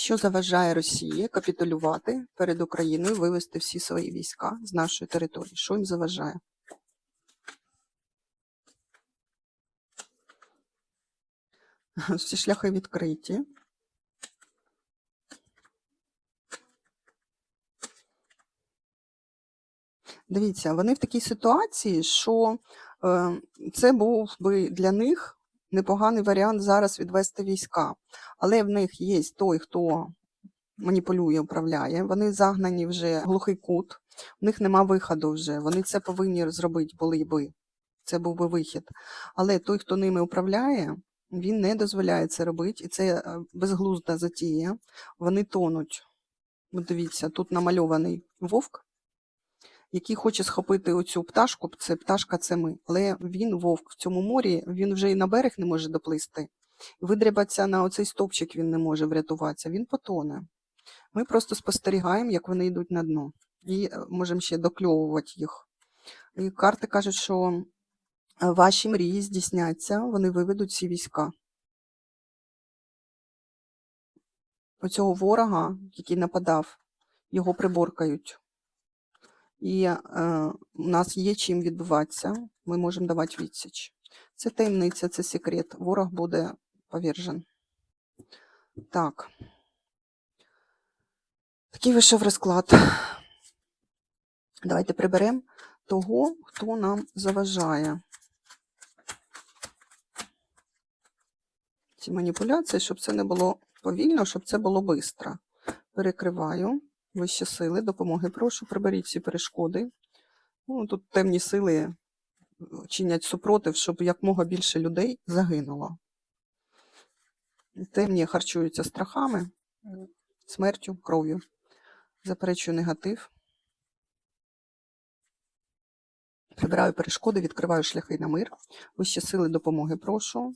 Що заважає Росії капітулювати перед Україною, вивести всі свої війська з нашої території? Що їм заважає? Всі шляхи відкриті. Дивіться, вони в такій ситуації, що е, це був би для них непоганий варіант зараз відвести війська. Але в них є той, хто маніпулює, управляє. Вони загнані вже в глухий кут, в них нема виходу вже. Вони це повинні зробити, були би. Це був би вихід. Але той, хто ними управляє, він не дозволяє це робити, і це е, безглузда затія. Вони тонуть. Дивіться, тут намальований вовк, який хоче схопити оцю пташку. Це пташка, це ми. Але він, вовк, в цьому морі, він вже і на берег не може доплисти. Видрібатися на оцей стовпчик він не може врятуватися, він потоне. Ми просто спостерігаємо, як вони йдуть на дно. І е, можемо ще докльовувати їх. І карти кажуть, що е, ваші мрії здійсняться, вони виведуть ці війська. Оцього ворога, який нападав, його приборкають. І е, у нас є чим відбуватися, ми можемо давати відсіч. Це таємниця, це секрет. Ворог буде повержен. Так. Такий вийшов розклад. Давайте приберемо того, хто нам заважає. Ці маніпуляції, щоб це не було повільно, щоб це було швидко. Перекриваю. Вищі сили, допомоги прошу, приберіть всі перешкоди. Ну, тут темні сили чинять супротив, щоб якмога більше людей загинуло. Темні харчуються страхами, смертю, кров'ю. Заперечую негатив. Прибираю перешкоди, відкриваю шляхи на мир. Вищі сили допомоги прошу.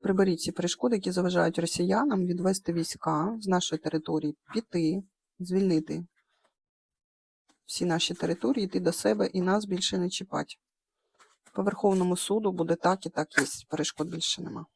Приберіть ці перешкоди, які заважають росіянам відвести війська з нашої території, піти, звільнити всі наші території, йти до себе і нас більше не чіпати. По Верховному суду буде так і так є. Перешкод більше нема.